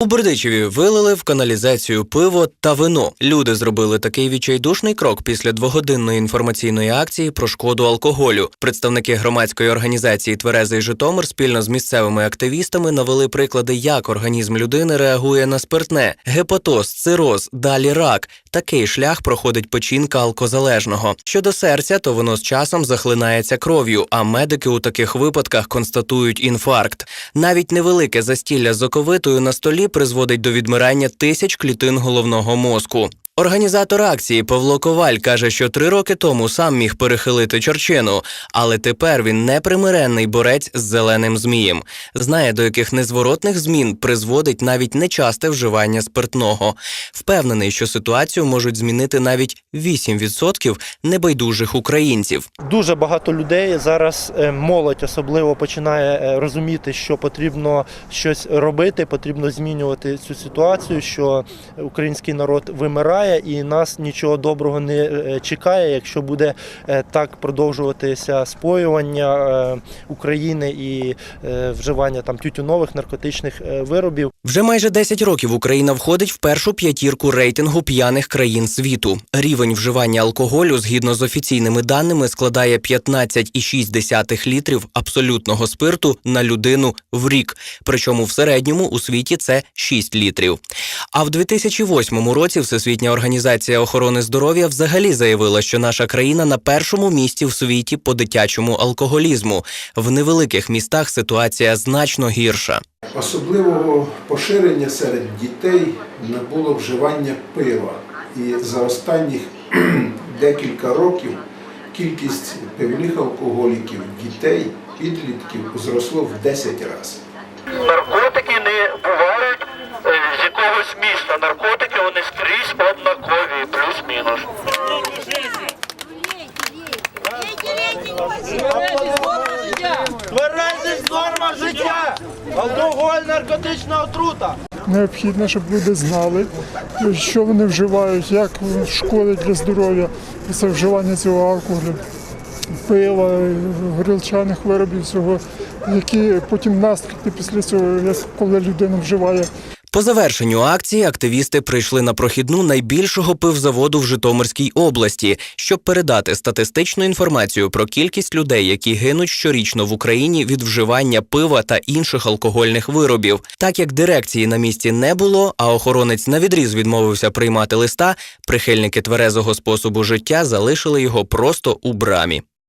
У Бердичеві вилили в каналізацію пиво та вино. Люди зробили такий відчайдушний крок після двогодинної інформаційної акції про шкоду алкоголю. Представники громадської організації Тверезий Житомир спільно з місцевими активістами навели приклади, як організм людини реагує на спиртне: гепатоз, цироз, далі рак. Такий шлях проходить печінка алкозалежного. Щодо серця, то воно з часом захлинається кров'ю, а медики у таких випадках констатують інфаркт. Навіть невелике застілля з оковитою на столі призводить до відмирання тисяч клітин головного мозку. Організатор акції Павло Коваль каже, що три роки тому сам міг перехилити чорчину, але тепер він непримиренний борець з зеленим змієм. Знає, до яких незворотних змін призводить навіть нечасте вживання спиртного. Впевнений, що ситуацію можуть змінити навіть 8% небайдужих українців. Дуже багато людей зараз е, молодь особливо починає е, розуміти, що потрібно щось робити, потрібно змінювати цю ситуацію, що український народ вимирає і нас нічого доброго не е, чекає, якщо буде е, так продовжуватися споювання е, України і вживання там тютюнових наркотичних виробів. Вже майже 10 років Україна входить в першу п'ятірку рейтингу п'яних країн світу. Рівень вживання алкоголю, згідно з офіційними даними, складає 15,6 літрів абсолютного спирту на людину в рік. Причому в середньому у світі це 6 літрів. А в 2008 році Всесвітня організація охорони здоров'я взагалі заявила, що наша країна на першому місці в світі по дитячому алкоголізму. В невеликих містах ситуація значно гірша. Особливого поширення серед дітей не було вживання пива. І за останніх декілька років кількість пивних алкоголіків дітей, підлітків зросло в 10 разів. Тверезість норма життя! Алкоголь, наркотична отрута! Необхідно, щоб люди знали, що вони вживають, як шкодить для здоров'я це вживання цього алкоголю, пива, горілчаних виробів, всього, які потім наслідки після цього, коли людина вживає. По завершенню акції активісти прийшли на прохідну найбільшого пивзаводу в Житомирській області, щоб передати статистичну інформацію про кількість людей, які гинуть щорічно в Україні від вживання пива та інших алкогольних виробів. Так як дирекції на місці не було, а охоронець на відріз відмовився приймати листа, прихильники тверезого способу життя залишили його просто у брамі.